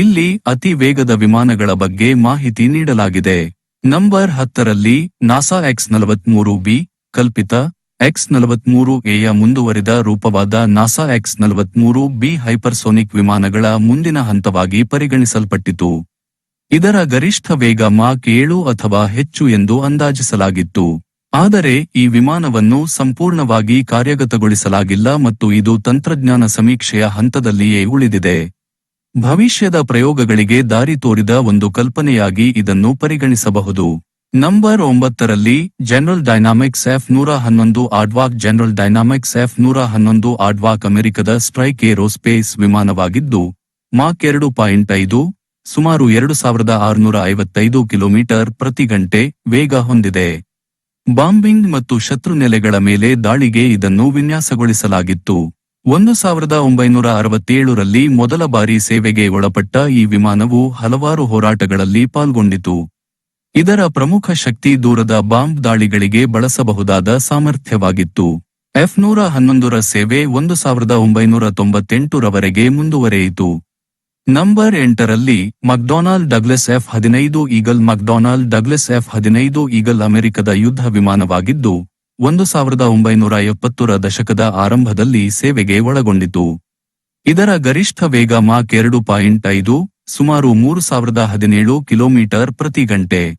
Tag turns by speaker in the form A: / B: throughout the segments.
A: ಇಲ್ಲಿ ಅತಿ ವೇಗದ ವಿಮಾನಗಳ ಬಗ್ಗೆ ಮಾಹಿತಿ ನೀಡಲಾಗಿದೆ. ನಂಬರ್ ಹತ್ತರಲ್ಲಿ ನಾಸಾ ಎಕ್ಸ್ ನಲವತ್ಮೂರು ಬಿ, ಕಲ್ಪಿತ ಎಕ್ಸ್ ನಲವತ್ಮೂರು ಎಯ ಮುಂದುವರಿದ ರೂಪವಾದ ನಾಸಾ ಎಕ್ಸ್ ನಲವತ್ಮೂರು ಬಿ ಹೈಪರ್ಸೋನಿಕ್ ವಿಮಾನಗಳ ಮುಂದಿನ ಹಂತವಾಗಿ ಪರಿಗಣಿಸಲ್ಪಟ್ಟಿತು. ಇದರ ಗರಿಷ್ಠ ವೇಗ ಮಾಕ್ ಏಳು ಅಥವಾ ಹೆಚ್ಚು ಎಂದು ಅಂದಾಜಿಸಲಾಗಿತ್ತು. ಆದರೆ ಈ ವಿಮಾನವನ್ನು ಸಂಪೂರ್ಣವಾಗಿ ಕಾರ್ಯಗತಗೊಳಿಸಲಾಗಿಲ್ಲ ಮತ್ತು ಇದು ತಂತ್ರಜ್ಞಾನ ಸಮೀಕ್ಷೆಯ ಹಂತದಲ್ಲಿಯೇ ಉಳಿದಿದೆ. ಭವಿಷ್ಯದ ಪ್ರಯೋಗಗಳಿಗೆ ದಾರಿ ತೋರಿದ ಒಂದು ಕಲ್ಪನೆಯಾಗಿ ಇದನ್ನು ಪರಿಗಣಿಸಬಹುದು. ನಂಬರ್ ಒಂಬತ್ತರಲ್ಲಿ ಜನರಲ್ ಡೈನಾಮಿಕ್ಸ್ ಎಫ್ ನೂರ ಹನ್ನೊಂದು ಆಡ್ವಾಕ್ ಜನರಲ್ ಡೈನಾಮಿಕ್ಸ್ ಎಫ್ ನೂರ ಹನ್ನೊಂದು ಆಡ್ವಾಕ್ ಅಮೆರಿಕದ ಸ್ಟ್ರೈಕ್ ಏರೋಸ್ಪೇಸ್ ವಿಮಾನವಾಗಿದ್ದು, ಮಾಕ್ ಎರಡು ಪಾಯಿಂಟ್ ಐದು, ಸುಮಾರು ಎರಡು ಸಾವಿರದ ಆರುನೂರ ಐವತ್ತೈದು ಕಿಲೋಮೀಟರ್ ಪ್ರತಿ ಗಂಟೆ ವೇಗ ಹೊಂದಿದೆ. ಬಾಂಬಿಂಗ್ ಮತ್ತು ಶತ್ರು ನೆಲೆಗಳ ಮೇಲೆ ದಾಳಿಗೆ ಇದನ್ನು ವಿನ್ಯಾಸಗೊಳಿಸಲಾಗಿತ್ತು. ಒಂದು ಸಾವಿರದ ಒಂಬೈನೂರ ಅರವತ್ತೇಳರಲ್ಲಿ ಮೊದಲ ಬಾರಿ ಸೇವೆಗೆ ಒಳಪಟ್ಟ ಈ ವಿಮಾನವು ಹಲವಾರು ಹೋರಾಟಗಳಲ್ಲಿ ಪಾಲ್ಗೊಂಡಿತು. ಇದರ ಪ್ರಮುಖ ಶಕ್ತಿ ದೂರದ ಬಾಂಬ್ ದಾಳಿಗಳಿಗೆ ಬಳಸಬಹುದಾದ ಸಾಮರ್ಥ್ಯವಾಗಿತ್ತು. ಎಫ್ ನೂರ ಹನ್ನೊಂದರ ಸೇವೆ ಒಂದು ಸಾವಿರದ ಒಂಬೈನೂರ ತೊಂಬತ್ತೆಂಟರವರೆಗೆ ಮುಂದುವರೆಯಿತು. ನಂಬರ್ ಎಂಟರಲ್ಲಿ ಮಕ್ಡೊನಾಲ್ಡ್ ಡಗ್ಲೆಸ್ ಎಫ್ ಹದಿನೈದು ಈಗಲ್ ಮಕ್ಡೊನಾಲ್ಡ್ ಡಗ್ಲಸ್ ಎಫ್ ಹದಿನೈದು ಈಗಲ್ ಅಮೆರಿಕದ ಯುದ್ಧ ವಿಮಾನವಾಗಿದ್ದು ಒಂದು ಸಾವಿರದ ಒಂಬೈನೂರ ಎಪ್ಪತ್ತರ ದಶಕದ ಆರಂಭದಲ್ಲಿ ಸೇವೆಗೆ ಒಳಗೊಂಡಿತು. ಇದರ ಗರಿಷ್ಠ ವೇಗ ಮಾಕ್ ಎರಡು ಪಾಯಿಂಟ್ ಐದು, ಸುಮಾರು ಮೂರು ಸಾವಿರದ ಹದಿನೇಳು ಕಿಲೋಮೀಟರ್ ಪ್ರತಿ ಗಂಟೆ.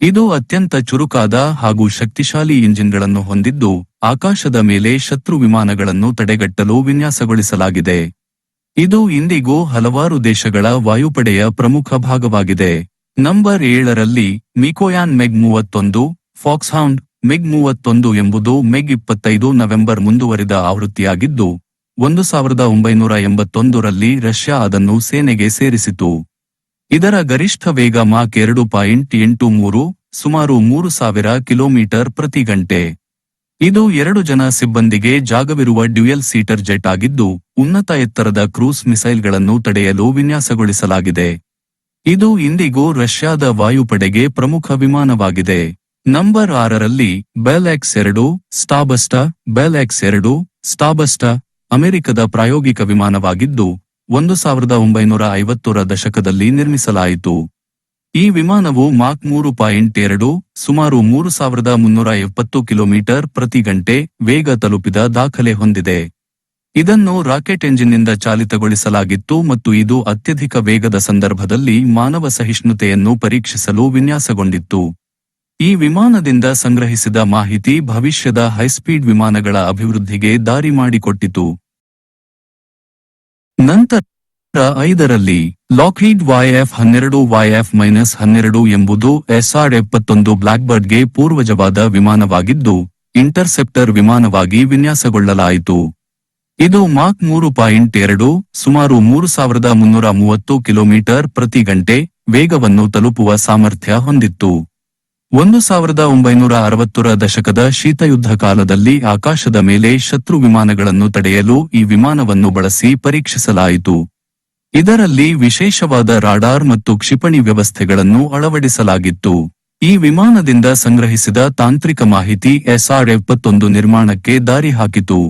A: ಇದು ಅತ್ಯಂತ ಚುರುಕಾದ ಹಾಗೂ ಶಕ್ತಿಶಾಲಿ ಇಂಜಿನ್ಗಳನ್ನು ಹೊಂದಿದ್ದು, ಆಕಾಶದ ಮೇಲೆ ಶತ್ರು ವಿಮಾನಗಳನ್ನು ತಡೆಗಟ್ಟಲು ವಿನ್ಯಾಸಗೊಳಿಸಲಾಗಿದೆ. ಇದು ಇಂದಿಗೂ ಹಲವಾರು ದೇಶಗಳ ವಾಯುಪಡೆಯ ಪ್ರಮುಖ ಭಾಗವಾಗಿದೆ. ನಂಬರ್ ಏಳರಲ್ಲಿ ಮಿಕೋಯಾನ್ ಮೆಗ್ ಮೂವತ್ತೊಂದು, ಫಾಕ್ಸ್ಹೌಂಡ್ ಮೆಗ್ ಮೂವತ್ತೊಂದು ಎಂಬುದು ಮೆಗ್ ಇಪ್ಪತ್ತೈದು ನವೆಂಬರ್ ಮುಂದುವರಿದ ಆವೃತ್ತಿಯಾಗಿದ್ದು, ಒಂದು ಸಾವಿರದ ಒಂಬೈನೂರ ಎಂಬತ್ತೊಂದರಲ್ಲಿ ರಷ್ಯಾ ಅದನ್ನು ಸೇನೆಗೆ ಸೇರಿಸಿತು. ಇದರ ಗರಿಷ್ಠ ವೇಗ ಮಾಕ್ ಎರಡು ಪಾಯಿಂಟ್ ಎಂಟು ಮೂರು, ಸುಮಾರು ಮೂರು ಸಾವಿರ ಕಿಲೋಮೀಟರ್ ಪ್ರತಿ ಗಂಟೆ. ಇದು ಎರಡು ಜನ ಸಿಬ್ಬಂದಿಗೆ ಜಾಗವಿರುವ ಡ್ಯುಯಲ್ ಸೀಟರ್ ಜೆಟ್ ಆಗಿದ್ದು, ಉನ್ನತ ಎತ್ತರದ ಕ್ರೂಸ್ ಮಿಸೈಲ್ಗಳನ್ನು ತಡೆಯಲು ವಿನ್ಯಾಸಗೊಳಿಸಲಾಗಿದೆ. ಇದು ಇಂದಿಗೂ ರಷ್ಯಾದ ವಾಯುಪಡೆಗೆ ಪ್ರಮುಖ ವಿಮಾನವಾಗಿದೆ. ನಂಬರ್ ಆರರಲ್ಲಿ ಬೆಲ್ ಎಕ್ಸ್ ಎರಡು, ಸ್ಟಾಬಸ್ಟ, ಬೆಲ್ ಎಕ್ಸ್ ಎರಡು, ಸ್ಟಾಬಸ್ಟ, ಅಮೆರಿಕದ ಪ್ರಾಯೋಗಿಕ ವಿಮಾನವಾಗಿದ್ದು, ಒಂದು ಸಾವಿರದ ಒಂಬೈನೂರ ಐವತ್ತರ ದಶಕದಲ್ಲಿ ನಿರ್ಮಿಸಲಾಯಿತು. ಈ ವಿಮಾನವು ಮಾಕ್ ಮೂರು ಪಾಯಿಂಟ್ ಎರಡು, ಸುಮಾರು ಮೂರು ಸಾವಿರದ ಮುನ್ನೂರ ಎಪ್ಪತ್ತು ಕಿಲೋಮೀಟರ್ ಪ್ರತಿ ಗಂಟೆ ವೇಗ ತಲುಪಿದ ದಾಖಲೆ ಹೊಂದಿದೆ. ಇದನ್ನು ರಾಕೆಟ್ ಎಂಜಿನ್ನಿಂದ ಚಾಲಿತಗೊಳಿಸಲಾಗಿತ್ತು ಮತ್ತು ಇದು ಅತ್ಯಧಿಕ ವೇಗದ ಸಂದರ್ಭದಲ್ಲಿ ಮಾನವ ಸಹಿಷ್ಣುತೆಯನ್ನು ಪರೀಕ್ಷಿಸಲು ವಿನ್ಯಾಸಗೊಂಡಿತ್ತು. ಈ ವಿಮಾನದಿಂದ ಸಂಗ್ರಹಿಸಿದ ಮಾಹಿತಿ ಭವಿಷ್ಯದ ಹೈಸ್ಪೀಡ್ ವಿಮಾನಗಳ ಅಭಿವೃದ್ಧಿಗೆ ದಾರಿ ಮಾಡಿಕೊಟ್ಟಿತು. ನಂತರ ಐದರಲ್ಲಿ ಲಾಕ್ಹೀಡ್ ವೈಎಫ್ ಹನ್ನೆರಡು ವೈಎಫ್ ಮೈನಸ್ ಹನ್ನೆರಡು ಎಂಬುದು ಎಸ್ಆರ್ ಎಪ್ಪತ್ತೊಂದು ಬ್ಲಾಕ್ಬರ್ಡ್ಗೆ ಪೂರ್ವಜವಾದ ವಿಮಾನವಾಗಿದ್ದು, ಇಂಟರ್ಸೆಪ್ಟರ್ ವಿಮಾನವಾಗಿ ವಿನ್ಯಾಸಗೊಳ್ಳಲಾಯಿತು. ಇದು ಮಾಕ್ ಮೂರು ಪಾಯಿಂಟ್ ಎರಡು, ಸುಮಾರು ಮೂರು ಸಾವಿರದ ಮುನ್ನೂರ ಮೂವತ್ತು ಕಿಲೋಮೀಟರ್ ಪ್ರತಿ ಗಂಟೆ ವೇಗವನ್ನು ತಲುಪುವ ಸಾಮರ್ಥ್ಯ ಹೊಂದಿತ್ತು. ಒಂದು ಸಾವಿರದ ಒಂಬೈನೂರ ಅರವತ್ತರ ದಶಕದ ಶೀತಯುದ್ಧ ಕಾಲದಲ್ಲಿ ಆಕಾಶದ ಮೇಲೆ ಶತ್ರು ವಿಮಾನಗಳನ್ನು ತಡೆಯಲು ಈ ವಿಮಾನವನ್ನು ಬಳಸಿ ಪರೀಕ್ಷಿಸಲಾಯಿತು. ಇದರಲ್ಲಿ ವಿಶೇಷವಾದ ರಾಡಾರ್ ಮತ್ತು ಕ್ಷಿಪಣಿ ವ್ಯವಸ್ಥೆಗಳನ್ನು ಅಳವಡಿಸಲಾಗಿತ್ತು. ಈ ವಿಮಾನದಿಂದ ಸಂಗ್ರಹಿಸಿದ ತಾಂತ್ರಿಕ ಮಾಹಿತಿ ಎಸ್ಆರ್ ಎಪ್ಪತ್ತೊಂದು ನಿರ್ಮಾಣಕ್ಕೆ ದಾರಿ ಹಾಕಿತು.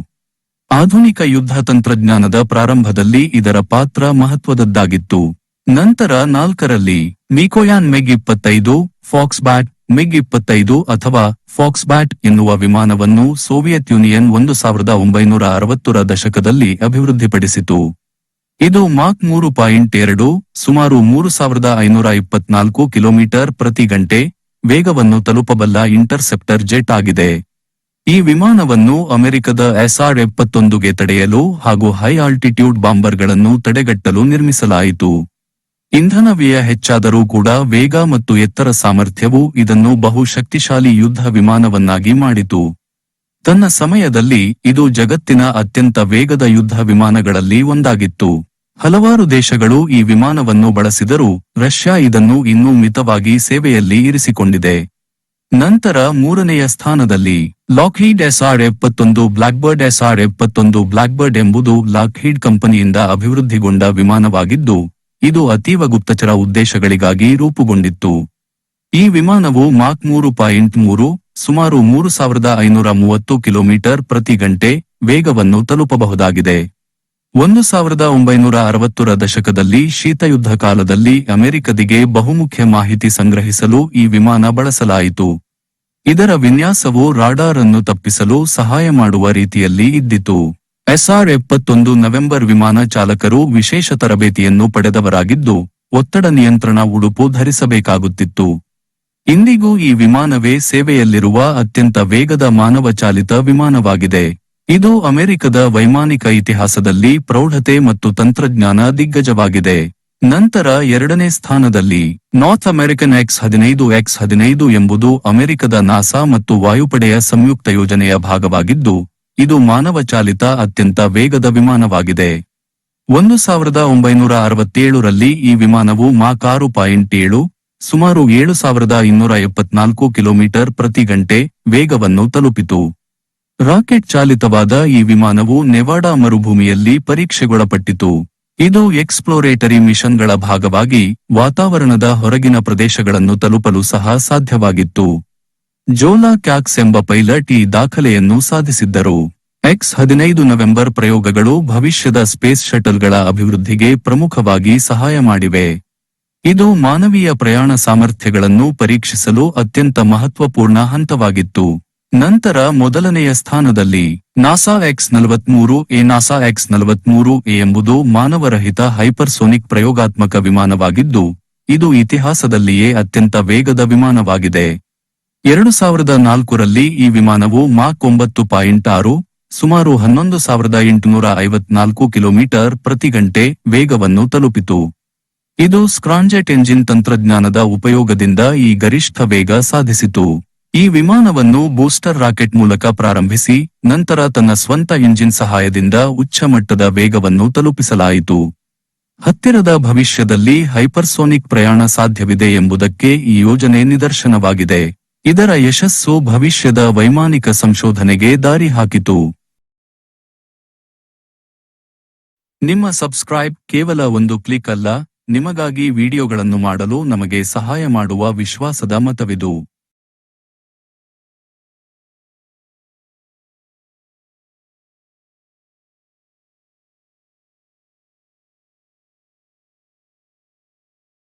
A: ಆಧುನಿಕ ಯುದ್ಧ ತಂತ್ರಜ್ಞಾನದ ಪ್ರಾರಂಭದಲ್ಲಿ ಇದರ ಪಾತ್ರ ಮಹತ್ವದದ್ದಾಗಿತ್ತು. ನಂತರ ನಾಲ್ಕರಲ್ಲಿ ಮಿಕೋಯಾನ್ ಮೆಗ್ ಇಪ್ಪತ್ತೈದು, ಫಾಕ್ಸ್ಬ್ಯಾಟ್ ಮಿಗ್ ಇಪ್ಪತ್ತೈದು ಅಥವಾ ಫಾಕ್ಸ್ಬ್ಯಾಟ್ ಎನ್ನುವ ವಿಮಾನವನ್ನು ಸೋವಿಯತ್ ಯೂನಿಯನ್ ಒಂದು ಸಾವಿರದ ಒಂಬೈನೂರ ಅರವತ್ತರ ದಶಕದಲ್ಲಿ ಅಭಿವೃದ್ಧಿಪಡಿಸಿತು. ಇದು ಮಾಕ್ ಮೂರು ಪಾಯಿಂಟ್ ಎರಡು, ಸುಮಾರು ಮೂರು ಸಾವಿರದ ಐನೂರ ಇಪ್ಪತ್ನಾಲ್ಕು ಕಿಲೋಮೀಟರ್ ಪ್ರತಿ ಗಂಟೆ ವೇಗವನ್ನು ತಲುಪಬಲ್ಲ ಇಂಟರ್ಸೆಪ್ಟರ್ ಜೆಟ್ ಆಗಿದೆ. ಈ ವಿಮಾನವನ್ನು ಅಮೆರಿಕದ ಎಸ್ಆರ್ ಎಪ್ಪತ್ತೊಂದುಗೆ ತಡೆಯಲು ಹಾಗೂ ಹೈ ಆಲ್ಟಿಟ್ಯೂಡ್ ಬಾಂಬರ್ಗಳನ್ನು ತಡೆಗಟ್ಟಲು ನಿರ್ಮಿಸಲಾಯಿತು. ಇಂಧನ ವ್ಯಯ ಹೆಚ್ಚಾದರೂ ಕೂಡ ವೇಗ ಮತ್ತು ಎತ್ತರ ಸಾಮರ್ಥ್ಯವು ಇದನ್ನು ಬಹು ಶಕ್ತಿಶಾಲಿ ಯುದ್ಧ ವಿಮಾನವನ್ನಾಗಿ ಮಾಡಿತು. ತನ್ನ ಸಮಯದಲ್ಲಿ ಇದು ಜಗತ್ತಿನ ಅತ್ಯಂತ ವೇಗದ ಯುದ್ಧ ವಿಮಾನಗಳಲ್ಲಿ ಒಂದಾಗಿತ್ತು. ಹಲವಾರು ದೇಶಗಳು ಈ ವಿಮಾನವನ್ನು ಬಳಸಿದರೂ ರಷ್ಯಾ ಇದನ್ನು ಇನ್ನೂ ಮಿತವಾಗಿ ಸೇವೆಯಲ್ಲಿ ಇರಿಸಿಕೊಂಡಿದೆ. ನಂತರ ಮೂರನೆಯ ಸ್ಥಾನದಲ್ಲಿ ಲಾಕ್ಹೀಡ್ ಎಸ್ಆರ್ ಎಪ್ಪತ್ತೊಂದು ಬ್ಲಾಕ್ಬರ್ಡ್ ಎಸ್ಆರ್ ಎಪ್ಪತ್ತೊಂದು ಬ್ಲಾಕ್ಬರ್ಡ್ ಎಂಬುದು ಲಾಕ್ಹೀಡ್ ಕಂಪನಿಯಿಂದ ಅಭಿವೃದ್ಧಿಗೊಂಡ ವಿಮಾನವಾಗಿದ್ದು ಇದು ಅತೀವ ಗುಪ್ತಚರ ಉದ್ದೇಶಗಳಿಗಾಗಿ ರೂಪುಗೊಂಡಿತ್ತು. ಈ ವಿಮಾನವು ಮಾಕ್ ಮೂರು ಪಾಯಿಂಟ್ ಮೂರು, ಸುಮಾರು ಮೂರು ಸಾವಿರದ ಐನೂರ ಮೂವತ್ತು ಕಿಲೋಮೀಟರ್ ಪ್ರತಿ ಗಂಟೆ ವೇಗವನ್ನು ತಲುಪಬಹುದಾಗಿದೆ. ಒಂದು ಸಾವಿರದ ಒಂಬೈನೂರ ಅರವತ್ತರ ದಶಕದಲ್ಲಿ ಶೀತಯುದ್ಧ ಕಾಲದಲ್ಲಿ ಅಮೆರಿಕದಿಗೆ ಬಹುಮುಖ್ಯ ಮಾಹಿತಿ ಸಂಗ್ರಹಿಸಲು ಈ ವಿಮಾನ ಬಳಸಲಾಯಿತು. ಇದರ ವಿನ್ಯಾಸವು ರಾಡಾರ್ ಅನ್ನು ತಪ್ಪಿಸಲು ಸಹಾಯ ಮಾಡುವ ರೀತಿಯಲ್ಲಿ ಇದ್ದಿತು. ಎಸ್ಆರ್ ಎಪ್ಪತ್ತೊಂದು ನವೆಂಬರ್ ವಿಮಾನ ಚಾಲಕರು ವಿಶೇಷ ತರಬೇತಿಯನ್ನು ಪಡೆದವರಾಗಿದ್ದು, ಒತ್ತಡ ನಿಯಂತ್ರಣ ಉಡುಪು ಧರಿಸಬೇಕಾಗುತ್ತಿತ್ತು. ಇಂದಿಗೂ ಈ ವಿಮಾನವೇ ಸೇವೆಯಲ್ಲಿರುವ ಅತ್ಯಂತ ವೇಗದ ಮಾನವ ಚಾಲಿತ ವಿಮಾನವಾಗಿದೆ. ಇದು ಅಮೆರಿಕದ ವೈಮಾನಿಕ ಇತಿಹಾಸದಲ್ಲಿ ಪ್ರೌಢತೆ ಮತ್ತು ತಂತ್ರಜ್ಞಾನ ದಿಗ್ಗಜವಾಗಿದೆ. ನಂತರ ಎರಡನೇ ಸ್ಥಾನದಲ್ಲಿ ನಾರ್ತ್ ಅಮೆರಿಕನ್ ಎಕ್ಸ್ ಹದಿನೈದು ಎಕ್ಸ್ ಹದಿನೈದು ಎಂಬುದು ಅಮೆರಿಕದ ನಾಸಾ ಮತ್ತು ವಾಯುಪಡೆಯ ಸಂಯುಕ್ತ ಯೋಜನೆಯ ಭಾಗವಾಗಿದ್ದು ಇದು ಮಾನವ ಚಾಲಿತ ಅತ್ಯಂತ ವೇಗದ ವಿಮಾನವಾಗಿದೆ. ಒಂದು ಸಾವಿರದ ಒಂಬೈನೂರ ಅರವತ್ತೇಳರಲ್ಲಿ ಈ ವಿಮಾನವು ಮಾಕ್ ಆರು ಪಾಯಿಂಟ್ ಏಳು, ಸುಮಾರು ಏಳು ಸಾವಿರದ ಇನ್ನೂರ ಎಪ್ಪತ್ನಾಲ್ಕು ಕಿಲೋಮೀಟರ್ ಪ್ರತಿ ಗಂಟೆ ವೇಗವನ್ನು ತಲುಪಿತು. ರಾಕೆಟ್ ಚಾಲಿತವಾದ ಈ ವಿಮಾನವು ನೆವಾಡಾ ಮರುಭೂಮಿಯಲ್ಲಿ ಪರೀಕ್ಷೆಗೊಳಪಟ್ಟಿತು. ಇದು ಎಕ್ಸ್ಪ್ಲೋರೇಟರಿ ಮಿಷನ್ಗಳ ಭಾಗವಾಗಿ ವಾತಾವರಣದ ಹೊರಗಿನ ಪ್ರದೇಶಗಳನ್ನು ತಲುಪಲು ಸಹ ಸಾಧ್ಯವಾಗಿತ್ತು. ಜೋಲಾ ಕ್ಯಾಕ್ಸ್ ಎಂಬ ಪೈಲಟ್ ಈ ದಾಖಲೆಯನ್ನು ಸಾಧಿಸಿದ್ದರು. ಎಕ್ಸ್ ಹದಿನೈದು ನವೆಂಬರ್ ಪ್ರಯೋಗಗಳು ಭವಿಷ್ಯದ ಸ್ಪೇಸ್ ಶಟಲ್ಗಳ ಅಭಿವೃದ್ಧಿಗೆ ಪ್ರಮುಖವಾಗಿ ಸಹಾಯ ಮಾಡಿವೆ. ಇದು ಮಾನವೀಯ ಪ್ರಯಾಣ ಸಾಮರ್ಥ್ಯಗಳನ್ನು ಪರೀಕ್ಷಿಸಲು ಅತ್ಯಂತ ಮಹತ್ವಪೂರ್ಣ ಹಂತವಾಗಿತ್ತು. ನಂತರ ಮೊದಲನೆಯ ಸ್ಥಾನದಲ್ಲಿ ನಾಸಾ ಎಕ್ಸ್ ನಲವತ್ಮೂರು ಎ ನಾಸಾ ಎಕ್ಸ್ ನಲವತ್ಮೂರು ಎ ಎಂಬುದು ಮಾನವರಹಿತ ಹೈಪರ್ಸೋನಿಕ್ ಪ್ರಯೋಗಾತ್ಮಕ ವಿಮಾನವಾಗಿದ್ದು, ಇದು ಇತಿಹಾಸದಲ್ಲಿಯೇ ಅತ್ಯಂತ ವೇಗದ ವಿಮಾನವಾಗಿದೆ. ಎರಡು ಸಾವಿರದ ನಾಲ್ಕರಲ್ಲಿ ಈ ವಿಮಾನವು ಮಾಕ್ ಒಂಬತ್ತು ಪಾಯಿಂಟ್ ಆರು, ಸುಮಾರು ಹನ್ನೊಂದು ಸಾವಿರದ ಎಂಟುನೂರ ಐವತ್ನಾಲ್ಕು ಕಿಲೋಮೀಟರ್ ಪ್ರತಿ ಗಂಟೆ ವೇಗವನ್ನು ತಲುಪಿತು. ಇದು ಸ್ಕ್ರಾಂಜೆಟ್ ಎಂಜಿನ್ ತಂತ್ರಜ್ಞಾನದ ಉಪಯೋಗದಿಂದ ಈ ಗರಿಷ್ಠ ವೇಗ ಸಾಧಿಸಿತು. ಈ ವಿಮಾನವನ್ನು ಬೂಸ್ಟರ್ ರಾಕೆಟ್ ಮೂಲಕ ಪ್ರಾರಂಭಿಸಿ, ನಂತರ ತನ್ನ ಸ್ವಂತ ಎಂಜಿನ್ ಸಹಾಯದಿಂದ ಉಚ್ಚ ಮಟ್ಟದ ವೇಗವನ್ನು ತಲುಪಿಸಲಾಯಿತು. ಹತ್ತಿರದ ಭವಿಷ್ಯದಲ್ಲಿ ಹೈಪರ್ಸೋನಿಕ್ ಪ್ರಯಾಣ ಸಾಧ್ಯವಿದೆ ಎಂಬುದಕ್ಕೆ ಈ ಯೋಜನೆ ನಿದರ್ಶನವಾಗಿದೆ. ಇದರ ಯಶಸ್ಸು ಭವಿಷ್ಯದ ವೈಮಾನಿಕ ಸಂಶೋಧನೆಗೆ ದಾರಿ ಹಾಕಿತು. ನಿಮ್ಮ ಸಬ್ಸ್ಕ್ರೈಬ್ ಕೇವಲ ಒಂದು ಕ್ಲಿಕ್ ಅಲ್ಲ, ನಿಮಗಾಗಿ ವಿಡಿಯೋಗಳನ್ನು ಮಾಡಲು ನಮಗೆ ಸಹಾಯ ಮಾಡುವ ವಿಶ್ವಾಸದ ಮತವಿದು.